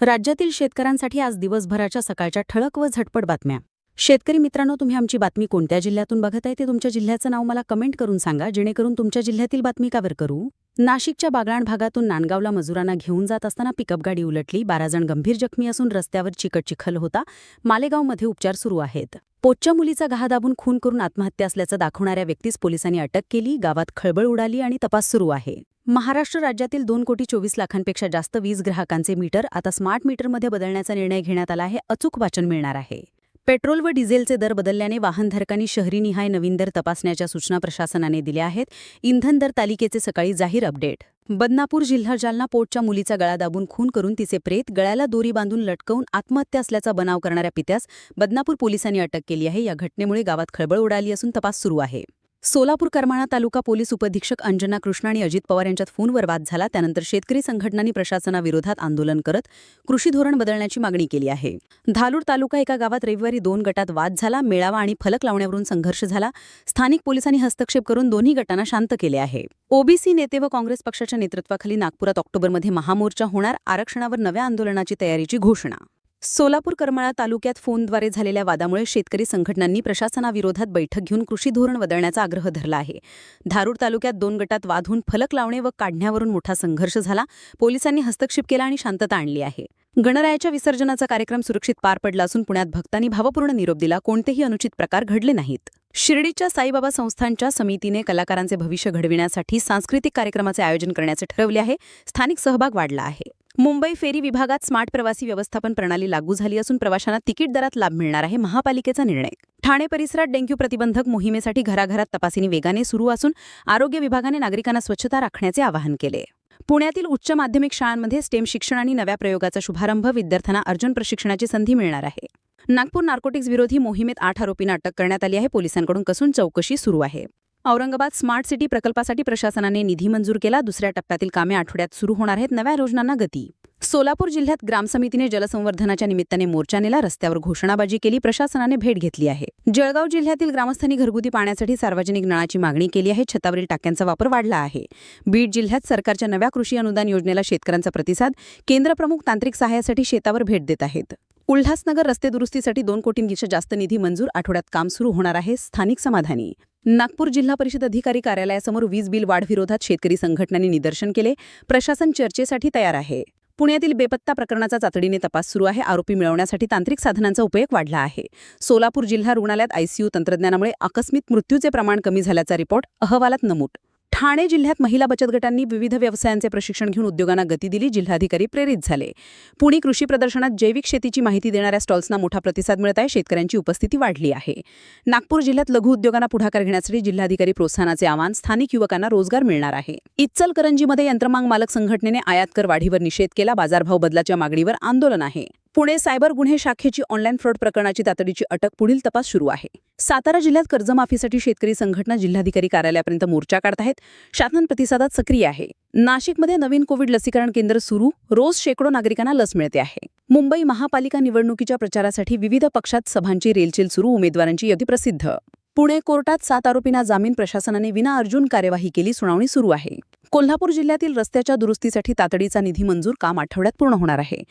राज्यातील शेतकऱ्यांसाठी आज दिवसभराच्या सकाळच्या ठळक व झटपट बातम्या. शेतकरी मित्रांनो तुम्ही आमची बातमी कोणत्या जिल्ह्यातून बघत आहे ते तुमच्या जिल्ह्याचं नाव मला कमेंट करून सांगा जेणेकरून तुमच्या जिल्ह्यातील बातमी कावर करू? नाशिकच्या बागलाण भागातून नांदगावला मजुरांना घेऊन जात असताना पिकअप गाडी उलटली. बारा जण गंभीर जखमी असून रस्त्यावर चिकट चिखल होता. मालेगावमध्ये उपचार सुरू आहेत. पोटच्या मुलीचा घा दाबून खून करून आत्महत्या असल्याचं दाखवणाऱ्या व्यक्तीस पोलिसांनी अटक केली. गावात खळबळ उडाली आणि तपास सुरू आहे. महाराष्ट्र राज्यातील दोन कोटी चोवीस लाखांपेक्षा जास्त वीज ग्राहकांचे मीटर आता स्मार्ट मीटरमध्ये बदलण्याचा निर्णय घेण्यात आला आहे. अचूक वाचन मिळणार आहे. पेट्रोल व डिझेलचे दर बदलल्याने वाहनधारकांनी शहरीनिहाय नवीन दर तपासण्याच्या सूचना प्रशासनाने दिल्या आहेत. इंधन दर तालिकेचे सकाळी जाहीर अपडेट. बदनापूर जिल्हा जालना पोटच्या मुलीचा गळा दाबून खून करून तिचे प्रेत गळ्याला दोरी बांधून लटकवून आत्महत्या असल्याचा बनाव करणाऱ्या पित्यास बदनापूर पोलिसांनी अटक केली आहे. या घटनेमुळे गावात खळबळ उडाली असून तपास सुरू आहे. सोलापूर करमाळा तालुका पोलीस उपअधीक्षक अंजना कृष्ण आणि अजित पवार यांच्यात फोनवर वाद झाला. त्यानंतर शेतकरी संघटनांनी प्रशासनाविरोधात आंदोलन करत कृषी धोरण बदलण्याची मागणी केली आहे. धालूर तालुका एका गावात रविवारी दोन गटात वाद झाला मेळावा आणि फलक लावण्यावरून संघर्ष झाला. स्थानिक पोलिसांनी हस्तक्षेप करून दोन्ही गटांना शांत केले आहे. ओबीसी नेते व काँग्रेस पक्षाच्या नेतृत्वाखाली नागपुरात ऑक्टोबरमध्ये महामोर्चा होणार आरक्षणावर नव्या आंदोलनाची तयारीची घोषणा सोलापूर करमाळा तालुक्यात फोनद्वारे झालेल्या वादामुळे शेतकरी संघटनांनी प्रशासनाविरोधात बैठक घेऊन कृषी धोरण बदलण्याचा आग्रह धरला आहे. धारूर तालुक्यात दोन गटात वाद होऊन फलक लावणे व काढण्यावरून मोठा संघर्ष झाला. पोलिसांनी हस्तक्षेप केला आणि शांतता आणली आहे. गणरायाच्या विसर्जनाचा कार्यक्रम सुरक्षित पार पडला असून पुण्यात भक्तांनी भावपूर्ण निरोप दिला. कोणतेही अनुचित प्रकार घडले नाहीत. शिर्डीच्या साईबाबा संस्थांच्या समितीने कलाकारांचे भविष्य घडविण्यासाठी सांस्कृतिक कार्यक्रमाचे आयोजन करण्याचे ठरवले आहे. स्थानिक सहभाग वाढला आहे. मुंबई फेरी विभागात स्मार्ट प्रवासी व्यवस्थापन प्रणाली लागू झाली असून प्रवाशांना तिकीट दरात लाभ मिळणार आहे महापालिकेचा निर्णय. ठाणे परिसरात डेंग्यू प्रतिबंधक मोहिमेसाठी घराघरात तपासणी वेगाने सुरू असून आरोग्य विभागाने नागरिकांना स्वच्छता राखण्याचे आवाहन केले. पुण्यातील उच्च माध्यमिक शाळांमध्ये स्टेम शिक्षण आणि नव्या प्रयोगाचा शुभारंभ विद्यार्थ्यांना अर्जुन प्रशिक्षणाची संधी मिळणार आहे. नागपूर नार्कोटिक्स विरोधी मोहिमेत आठ आरोपींना अटक करण्यात आली आहे पोलिसांकडून कसून चौकशी सुरू आहे. औरंगाबाद स्मार्ट सिटी प्रकल्पासाठी प्रशासनाने निधी मंजूर केला. दुसऱ्या टप्प्यातील कामे आठवड्यात सुरू होणार आहेत. नव्या योजनांना गती. सोलापूर जिल्ह्यात ग्रामसमितीने जलसंवर्धनाच्या निमित्ताने मोर्चा नेला. रस्त्यावर घोषणाबाजी केली. प्रशासनाने भेट घेतली आहे. जळगाव जिल्ह्यातील ग्रामस्थांनी घरगुती पाण्यासाठी सार्वजनिक नळाची मागणी केली आहे. छतावरील टाक्यांचा वापर वाढला आहे. बीड जिल्ह्यात सरकारच्या नव्या कृषी अनुदान योजनेला शेतकऱ्यांचा प्रतिसाद. केंद्रप्रमुख तांत्रिक सहाय्यासाठी शेतावर भेट देत आहेत. उल्हासनगर रस्ते दुरुस्तीसाठी दोन कोटींपेक्षा जास्त निधी मंजूर. आठवड्यात काम सुरू होणार आहे स्थानिक समाधानी. नागपूर जिल्हा परिषद अधिकारी कार्यालयासमोर वीज बिल वाढविरोधात शेतकरी संघटनांनी निदर्शन केले. प्रशासन चर्चेसाठी तयार आहे. पुण्यातील बेपत्ता प्रकरणाचा तातडीने तपास सुरू आहे. आरोपी मिळवण्यासाठी तांत्रिक साधनांचा उपयोग वाढला आहे. सोलापूर जिल्हा रुग्णालयात आयसीयू तंत्रज्ञानामुळे आकस्मिक मृत्यूचे प्रमाण कमी झाल्याचा रिपोर्ट अहवालात नमूद. ठाणे जिल्ह्यात महिला बचत गटांनी विविध व्यवसायांचे प्रशिक्षण घेऊन उद्योगांना गती दिली. जिल्हाधिकारी प्रेरित झाले. पुणे कृषी प्रदर्शनात जैविक शेतीची माहिती देणाऱ्या स्टॉल्सना मोठा प्रतिसाद मिळत आहे. शेतकऱ्यांची उपस्थिती वाढली आहे. नागपूर जिल्ह्यात लघु उद्योगांना पुढाकार घेण्यासाठी जिल्हाधिकारी प्रोत्साहनाचे आवाहन स्थानिक युवकांना रोजगार मिळणार आहे. इचलकरंजीमध्ये यंत्रमाग मालक संघटनेने आयात कर वाढीवर निषेध केला. बाजारभाव बदलाच्या मागणीवर आंदोलन आहे. पुणे सायबर गुन्हे शाखेची ऑनलाईन फ्रॉड प्रकरणाची तातडीची अटक पुढील तपास सुरू आहे. सातारा जिल्ह्यात कर्जमाफीसाठी शेतकरी संघटना जिल्हाधिकारी कार्यालयापर्यंत मोर्चा काढत आहेत. शासन प्रतिसादात सक्रिय आहे. नाशिकमध्ये नवीन कोविड लसीकरण केंद्र सुरू. रोज शेकडो नागरिकांना लस मिळते आहे. मुंबई महापालिका निवडणुकीच्या प्रचारासाठी विविध पक्षात सभांची रेलचेल सुरू. उमेदवारांची यादी प्रसिद्ध. पुणे कोर्टात सात आरोपींना जामीन प्रशासनाने विना अर्जुन कार्यवाही केली. सुनावणी सुरू आहे. कोल्हापूर जिल्ह्यातील रस्त्याच्या दुरुस्तीसाठी तातडीचा निधी मंजूर. काम आठवड्यात पूर्ण होणार आहे.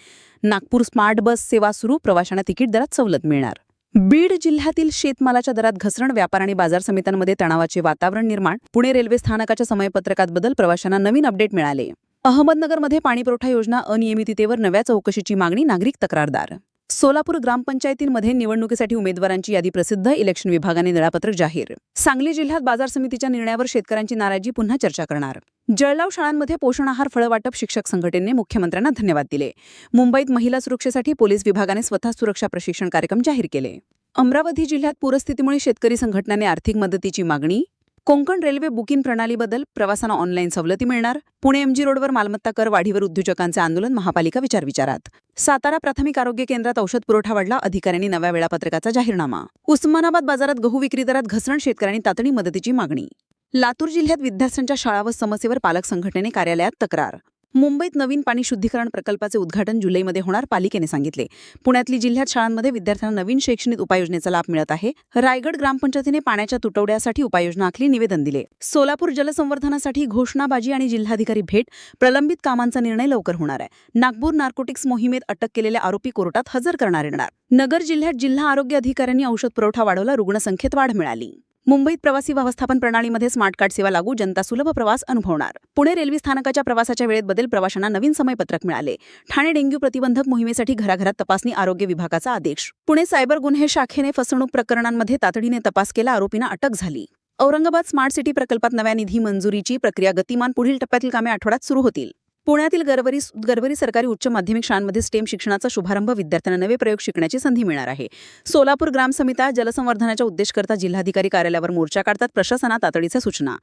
नागपूर स्मार्ट बस सेवा सुरू. प्रवाशांना तिकीट दरात सवलत मिळणार. बीड जिल्ह्यातील शेतमालाच्या दरात घसरण व्यापार आणि बाजार समित्यांमध्ये तणावाचे वातावरण निर्माण पुणे रेल्वे स्थानकाच्या समयपत्रकात बदल प्रवाशांना नवीन अपडेट मिळाले. अहमदनगरमध्ये पाणीपुरवठा योजना अनियमिततेवर नव्या चौकशीची मागणी नागरिक तक्रारदार सोलापूर ग्रामपंचायतींमध्ये निवडणुकीसाठी उमेदवारांची यादी प्रसिद्ध इलेक्शन विभागाने वेळापत्रक जाहीर. सांगली जिल्ह्यात बाजार समितीच्या निर्णयावर शेतकऱ्यांची नाराजी पुन्हा चर्चा करणार. जळगाव शाळांमध्ये पोषण आहार फळवाटप शिक्षक संघटनेने मुख्यमंत्र्यांना धन्यवाद दिले. मुंबईत महिला सुरक्षेसाठी पोलीस विभागाने स्वतः सुरक्षा प्रशिक्षण कार्यक्रम जाहीर केले. अमरावती जिल्ह्यात पूरस्थितीमुळे शेतकरी संघटनेने आर्थिक मदतीची मागणी कोकण रेल्वे बुकिंग प्रणालीबद्दल प्रवासांना ऑनलाईन सवलती मिळणार. पुणे एमजी रोडवर मालमत्ता कर वाढीवर उद्योजकांचे आंदोलन महापालिका विचारविचारात सातारा प्राथमिक आरोग्य केंद्रात औषध पुरवठा वाढला अधिकाऱ्यांनी नव्या वेळापत्रकाचा जाहीरनामा. उस्मानाबाद बाजारात गहू विक्री दरात घसरण शेतकऱ्यांनी तातडी मदतीची मागणी. लातूर जिल्ह्यात विद्यार्थ्यांच्या शाळा व समस्येवर पालक संघटनेने कार्यालयात तक्रार. मुंबईत नवीन पाणी शुद्धीकरण प्रकल्पाचे उद्घाटन जुलैमध्ये होणार पालिकेने सांगितले. पुण्यातली जिल्ह्यात शाळांमध्ये विद्यार्थ्यांना नवीन शैक्षणिक उपाययोजनेचा लाभ मिळत आहे. रायगड ग्रामपंचायतीने पाण्याच्या तुटवड्यासाठी उपाययोजना आखली निवेदन दिले. सोलापूर जलसंवर्धनासाठी घोषणाबाजी आणि जिल्हाधिकारी भेट प्रलंबित कामांचा निर्णय लवकर होणार आहे. नागपूर नार्कोटिक्स मोहिमेत अटक केलेल्या आरोपी कोर्टात हजर करणार येणार. नगर जिल्ह्यात जिल्हा आरोग्य अधिकाऱ्यांनी औषध पुरवठा वाढवला रुग्णसंख्येत वाढ मिळाली. मुंबईत प्रवासी व्यवस्थापन प्रणालीमध्ये स्मार्ट कार्ड सेवा लागू जनता सुलभ प्रवास अनुभवणार. पुणे रेल्वे स्थानकाच्या प्रवासाच्या वेळेत बदल प्रवाशांना नवीन समयपत्रक मिळाले. ठाणे डेंग्यू प्रतिबंधक मोहिमेसाठी घराघरात तपासणी आरोग्य विभागाचा आदेश. पुणे सायबर गुन्हे शाखेने फसवणूक प्रकरणांमध्ये तातडीने तपास केला आरोपींना अटक झाली. औरंगाबाद स्मार्ट सिटी प्रकल्पात नव्या निधी मंजुरीची प्रक्रिया गतिमान पुढील टप्प्यातील कामे आठवड्यात सुरू होतील. पुण्यातील गरवरी गरवरी सरकारी उच्च माध्यमिक शाळांमध्ये स्टेम शिक्षणाचा शुभारंभ विद्यार्थ्यांना नवे प्रयोग शिकण्याची संधी मिळणार आहे. सोलापूर ग्रामसमित्या जलसंवर्धनाच्या उद्देशकरता जिल्हाधिकारी कार्यालयावर मोर्चा काढतात प्रशासनात तातडीच्या सूचना.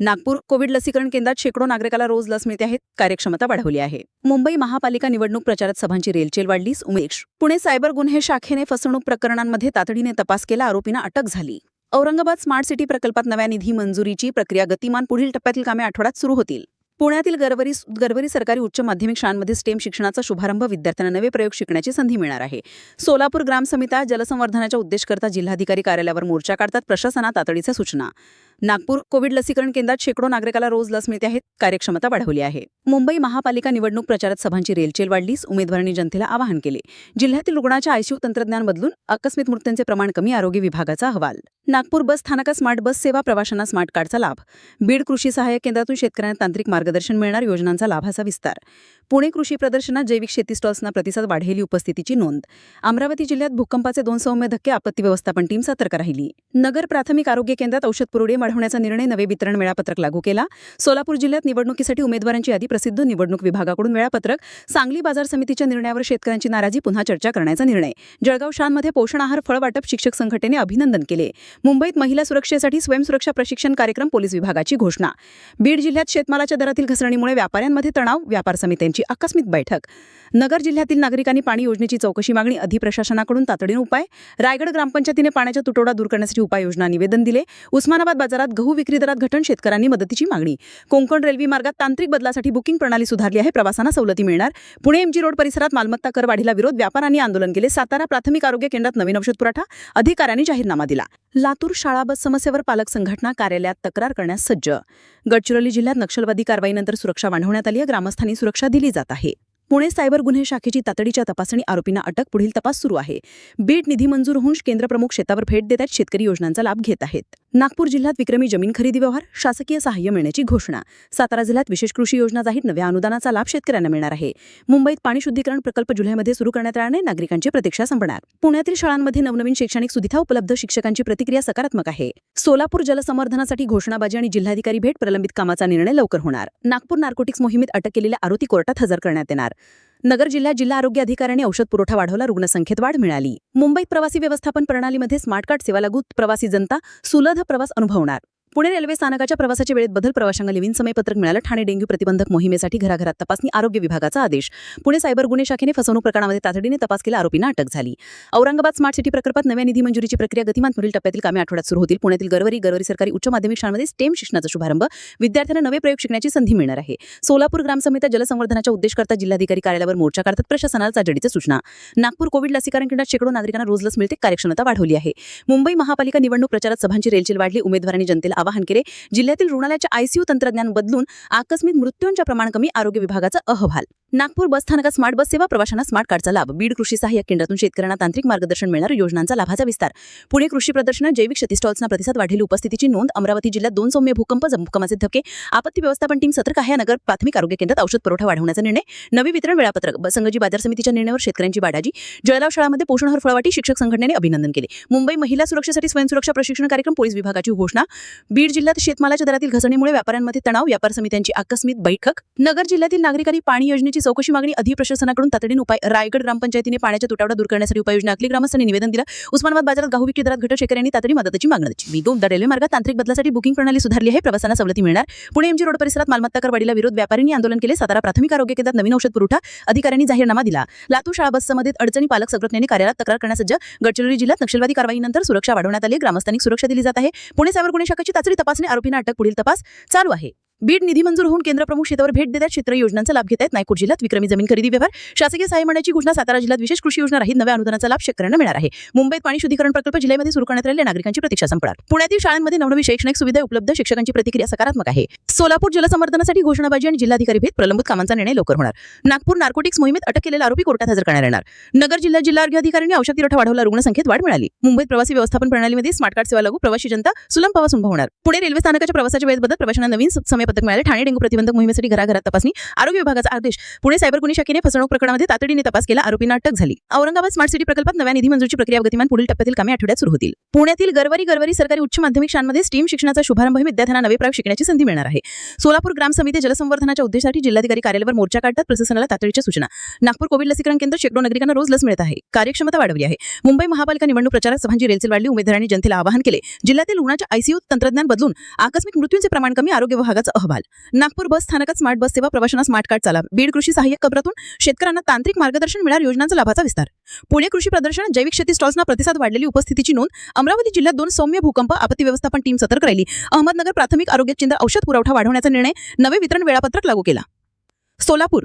नागपूर कोविड लसीकरण केंद्रात शेकडो नागरिकाला रोज लस मिळते आहे कार्यक्षमता वाढवली आहे. मुंबई महापालिका निवडणूक प्रचारात सभांची रेलचेल वाढलीस उमेश. पुणे सायबर गुन्हे शाखेने फसवणूक प्रकरणांमध्ये तातडीने तपास केला आरोपींना अटक झाली. औरंगाबाद स्मार्ट सिटी प्रकल्पात नव्या निधी मंजुरीची प्रक्रिया गतिमान पुढील टप्प्यातील कामे आठवड्यात सुरू होतील. पुण्यातील गरवरी गरवरी सरकारी उच्च माध्यमिक शाळांमध्ये स्टेम शिक्षणाचा शुभारंभ विद्यार्थ्यांना नवे प्रयोग शिकण्याची संधी मिळणार आहे. सोलापूर ग्रामसमित्या जलसंवर्धनाच्या उद्देशकरता जिल्हाधिकारी कार्यालयावर मोर्चा काढतात प्रशासनात तातडीच्या सूचना नागपूर कोविड लसीकरण केंद्रात शेकडो नागरिकाला रोज लस मिळते आहे कार्यक्षमता वाढवली आहे. मुंबई महापालिका निवडणूक प्रचारात सभांची रेलचेल वाढलीस उमेदवारांनी जनतेला आवाहन केले. जिल्ह्यातील रुग्णाच्या आयसीयू तंत्रज्ञान बदलून आकस्मिक मृत्यूंचे प्रमाण कमी आरोग्य विभागाचा अहवाल. नागपूर बस स्थानकात स्मार्ट बस सेवा प्रवाशांना स्मार्ट कार्डचा लाभ. बीड कृषी सहाय्यक केंद्रातून शेतकऱ्यांना तांत्रिक मार्गदर्शन मिळणार योजनांचा लाभाचा विस्तार. पुणे कृषी प्रदर्शनात जैविक शेती स्टॉल्सना प्रतिसाद वाढलेली उपस्थितीची नोंद. अमरावती जिल्ह्यात भूकंपाचे दोन सौम्य धक्के आपत्ती व्यवस्थापन टीम सतर्क राहिली. नगर प्राथमिक आरोग्य केंद्रात औषध पुरवठे वाढवण्याचा निर्णय नवे वितरण वेळापत्रक लागू केला. सोलापूर जिल्ह्यात निवडणुकीसाठी उमेदवारांची यादी प्रसिद्ध निवडणूक विभागाकडून वेळापत्रक. सांगली बाजार समितीच्या निर्णयावर शेतकऱ्यांची नाराजी पुन्हा चर्चा करण्याचा निर्णय. जळगाव शाळांमध्ये पोषण आहार फळ वाटप शिक्षक संघटनेने अभिनंदन केले. मुंबईत महिला सुरक्षेसाठी स्वयंसुरक्षा प्रशिक्षण कार्यक्रम पोलीस विभागाची घोषणा. बीड जिल्ह्यात शेतमालाच्या दरातील घसरणीमुळे व्यापाऱ्यांमध्ये तणाव व्यापार समित्यांची आकस्मिक बैठक. नगर जिल्ह्यातील नागरिकांनी पाणी योजनेची चौकशी मागणी अधिप्रशासनाकडून तातडीने उपाय. रायगड ग्रामपंचायतीने पाण्याचा तुटवडा दूर करण्यासाठी उपाययोजना निवेदन दिले. उस्मानाबाद बाजार बाजारात गहू विक्री दरात घटन शेतकऱ्यांनी मदतीची मागणी. कोकण रेल्वे मार्गात तांत्रिक बदलासाठी बुकिंग प्रणाली सुधारली आहे. प्रवासांना सवलती मिळणार. पुणे एमजी रोड परिसरात मालमत्ता कर वाढीला विरोध. व्यापाऱ्यांनी आंदोलन केले. सातारा प्राथमिक आरोग्य केंद्रात नवीन औषध पुरवठा. अधिकाऱ्यांनी जाहीरनामा दिला. लातूर शाळा बस समस्येवर पालक संघटना कार्यालयात तक्रार करण्यास सज्ज. गडचिरोली जिल्ह्यात नक्षलवादी कारवाईनंतर सुरक्षा वाढवण्यात आली आहे. ग्रामस्थांनी सुरक्षा दिली जात आहे. पुणे सायबर गुन्हे शाखेची तातडीच्या तपासणी आरोपींना अटक. पुढील तपास सुरू आहे. बीड निधी मंजूर होऊन केंद्रप्रमुख शेतावर भेट देत आहेत. शेतकरी योजनांचा लाभ घेत आहेत. नागपूर जिल्ह्यात विक्रमी जमीन खरेदी व्यवहार शासकीय सहाय्य मिळण्याची घोषणा. सातारा जिल्ह्यात विशेष कृषी योजना जाहीर नव्या अनुदानाचा लाभ शेतकऱ्यांना मिळणार आहे. मुंबईत पाणी शुद्धीकरण प्रकल्प जुलैमध्ये सुरू करण्यात आल्याने नागरिकांची प्रतीक्षा संपणार. पुण्यातील शाळांमध्ये नवनवीन शैक्षणिक सुविधा उपलब्ध शिक्षकांची प्रतिक्रिया सकारात्मक आहे. सोलापूर जलसंवर्धनासाठी घोषणाबाजी आणि जिल्हाधिकारी भेट प्रलंबित कामाचा निर्णय लवकर होणार. नागपूर नार्कोटिक्स मोहिमेत अटक केलेल्या आरोपी कोर्टात हजर करण्यात येणार. नगर जिल्ह्यात जिल्हा आरोग्य अधिकाऱ्यांनी औषध पुरवठा वाढवला रुग्णसंख्येत वाढ मिळाली. मुंबईत प्रवासी व्यवस्थापन प्रणालीमध्ये स्मार्ट कार्ड सेवा लागू प्रवासी जनता सुलभ प्रवास अनुभवणार. पुणे रेल्वे स्थानकाच्या प्रवासाच्या वेळेत बदल प्रवाशांना लिव्हिन समयपत्रक मिळालं. ठाणे डेंग्यू प्रतिबंधक मोहिमेसाठी घराघरात तपासणी आरोग्य विभागाचा आदेश. पुणे सायबर गुन्हे शाखेने फसवणूक प्रकरणामध्ये तातडीने तपास केला. आरोपींना अटक झाली. औरंगाबाद स्मार्ट सिटी प्रकल्पात नव्या निधी मंजुरीची प्रक्रिया गतिमान पुढील टप्प्यातील कामे आठवड्यात सुरू होतील. पुण्यातील गरवरी गरवरी सरकारी उच्च माध्यमिक शाळांमध्ये स्टेम शिक्षणाचा शुभारंभ. विद्यार्थ्यांना नवे प्रयोग शिकण्याची संधी मिळणार आहे. सोलापूर ग्रामसमिता जलसंवर्धनाच्या उद्देशकरता जिल्हाधिकारी कार्यालयावर मोर्चा काढतात प्रशासनाला तातडीच्या सूचना. नागपूर कोविड लसीकरण केंद्रात शेकडो नागरिकांना रोज लस मिळते. कार्यक्षमता वाढवली आहे. मुंबई महापालिका निवडणूक प्रचारात सभांची रेलचेल वाढली. उमेदवारांनी जनतेला आवाहन केले. जिल्ह्यातील रुग्णालयाच्या आयसीयू तंत्रज्ञान बदलून आकस्मिक मृत्यूंच्या प्रमाण कमी आरोग्य विभागाचा अहवाल. नागपूर बस स्थानकात स्मार्ट बस सेवा प्रवाशांना स्मार्ट कार्डचा लाभ. बीड कृषी सहाय्यक केंद्रातून शेतकऱ्यांना तांत्रिक मार्गदर्शन मिळणार. योजनांचा लाभाचा विस्तार. पुणे कृषी प्रदर्शनात जैविक शेती स्टॉल्सना प्रतिसाद वाढेल उपस्थितीची नोंद. अमरावती जिल्ह्यात दोन सौम्य भूकंप भूकंपाचे धक्के. आपत्ती व्यवस्थापन टीम सतर्क आहे. नगर प्राथमिक आरोग्य केंद्रात औषध पुरवठा वाढवण्याचा निर्णय. नवी वितरण वेळापत्रक. संघजी बाजार समितीच्या निर्णयावर शेतकऱ्यांची बाडाजी. जळगाव शाळामध्ये पोषणहार फळवाटी शिक्षक संघटनेने अभिनंदन केले. मुंबई महिला सुरक्षेसाठी स्वयंसुरक्षा प्रशिक्षण कार्यक्रम पोलीस विभागाची घोषणा. बीड जिल्ह्यात शेतमालाच्या दरातील घसरणीमुळे व्यापाऱ्यांमध्ये तणाव व्यापार समित्यांची आकस्मिक बैठक. नगर जिल्ह्यातील नागरिकांनी पाणी योजनेची चौकशी मागणी अधिप्रशासनाकडून तातडीने उपाय रायगड ग्रामपंचायतीने पाण्याच्या तुटवडा दूर करण्यासाठी उपाययोजना आखली. ग्रामस्थांनी निवेदन दिलं. उस्मानाबाद बाजारात गहू विक्री दरात घट शेतकऱ्यांनी तातडी मदतीची मागणी मी दोन रेल्वे मार्गात तांत्रिक बदलासाठी बुकिंग प्रणाली सुधारली आहे. प्रवासांना सवलती मिळणार. पुणे एमजी रोड परिसरात मालमत्ता कर वाढीला विरोध. व्यापाऱ्यांनी आंदोलन केले. सातारा प्राथमिक आरोग्य केंद्रात नवीन औषध पुरवठा. अधिकाऱ्यांनी जाहीरनामा दिला. लातूर शाळा बसमध्ये अडचणी पालक संघटनेने कार्यालयात तक्रार करण्यासज्ज गडचिरोली जिल्ह्यात नक्षलवादी कारवाईनंतर सुरक्षा वाढवण्यात आली ग्रामस्थांनी सुरक्षा दिली जात आहे. पुणे सायबर गुन्हे शाखेची चाचणी तपासणी आरोपींना अटक पुढील तपास चालू आहे. बीड निधी मंजूर होऊन केंद्र प्रमुख शेतावर भेट देतात क्षेत्र योजनांचा लाभ घेत आहेत. नागपूर जिल्ह्यात विक्रमी जमीन खरेदी व्यवहार शासकीय सहाय्य घोषणा सातारा जिल्ह्यात विशेष कृषी योजना राहील नव्या अनुदानाचा लाभ शेतकऱ्यांना मिळणार आहे. मुंबईत पाणी शुद्धीकरण प्रकल्प जिल्ह्यामध्ये सुरू करण्यात आलेल्या नागरिकांची प्रतीक्षा संपणार. पुण्यातील शाळांमध्ये नवनवी शैक्षणिक सुविधा उपलब्ध शिक्षकांची प्रतिक्रिया सकारात्मक आहे. सोलापूर जलसंवर्धनासाठी घोषणाबाजी आणि जिल्हाधिकारी भेट प्रलंबित कामांचा निर्णय लवकर होणार. नागपूर नार्कोटिक्स मोहिमेत अटक केलेला आरोपी कोर्टात हजर करण्यात येणार. नगर जिल्हा जिल्हा आरोग्य अधिकाऱ्यांनी औषध पुरवठा वाढवला रुग्णसंख्येत वाढ मिळाली. मुंबईत प्रवासी व्यवस्थापन प्रणालीमध्ये स्मार्ट कार्ड सेवा लागू प्रवासी जनता सुलभ प्रवास उभा होणार. पुणे रेल्वे स्थानकाच्या प्रवासाच्या वेळेत बदल प्रवाशांना नवीन समयपत्रक मिळाले. ठाणे डेंग्यू प्रतिबंधक मोहिमेसाठी घराघरात तपासणी. आरोग्य विभागाचा आदेश. पुणे सायबर गुन्हे शाखेने फसवणूक प्रकरणामध्ये तातडीने तपास केला. आरोपींना अटक झाली. औरंगाबाद स्मार्ट सिटी प्रकल्पात नव्या निधी मंजूरची प्रक्रिया गतिमान पुढील टप्प्यातील कामे आठवड्यात सुरू होतील. पुण्यातील गरवारी गरवारी सरकारी उच्च माध्यमिक शाळांमध्ये स्टीम शिक्षणाचा शुभारंभ विद्यार्थ्यांना नवे प्रयोग शिकण्याची संधी मिळणार आहे. सोलापूर ग्राम समिती जलसंवर्धनाच्या उद्देशासाठी जिल्हाधिकारी कार्यालयावर मोर्चा काढतात प्रशासनाला तातडीच्या सूचना. नागपूर कोविड लसीकरण केंद्र शेकडो नागरिकांना रोज लस मिळत आहे. कार्यक्षमता वाढवली आहे. मुंबई महापालिका निवडणूक प्रचारात सभांची रेलचेल वाढली. उमेदवारांनी जनतेला आवाहन केले. जिल्ह्यातील रुग्णाच्या आयसीयू तंत्रज्ञान बदलून आकस्मिक मृत्यूंचे प्रमाण कमी आरोग्य विभागाचा अहवाल. नागपूर बस स्थानकात स्मार्ट बस सेवा प्रवाशांना स्मार्ट कार्ड चाला बीड कृषी सहाय्यक कब्रातून शेतकऱ्यांना तांत्रिक मार्गदर्शन मिळणार योजनांचा लाभाचा विस्तार. पुणे कृषी प्रदर्शन जैविक शेती स्टॉल्सना प्रतिसाद वाढलेली उपस्थितीची नोंद. अमरावती जिल्ह्यात दोन सौम्य भूकंप आपत्ती व्यवस्थापन टीम सतर्क राहिली. अहमदनगर प्राथमिक आरोग्य केंद्र औषध पुरवठा वाढवण्याचा निर्णय नवे वितरण वेळापत्रक लागू केला. सोलापूर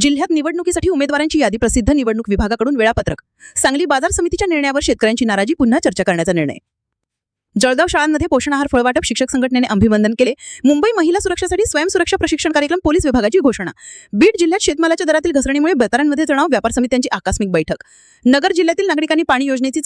जिल्ह्यात निवडणुकीसाठी उमेदवारांची यादी प्रसिद्ध निवडणूक विभागाकडून वेळापत्रक. सांगली बाजार समितीच्या निर्णयावर शेतकऱ्यांची नाराजी पुन्हा चर्चा करण्याचा निर्णय. जळगाव शाळांमध्ये पोषण आहार फळवाटप शिक्षक संघटनेने अभिवंदन केले. मुंबई महिला सुरक्षेसाठी स्वयंसुरक्षा प्रशिक्षण कार्यक्रम पोलीस विभागाची घोषणा. बीड जिल्ह्यात शेतमालाच्या दरातील घसरणीमुळे बेतारांमध्ये तणाव व्यापार समित्यांची आकस्मिक बैठक. नगर जिल्ह्यातील नागरिकांनी पाणी योजनेची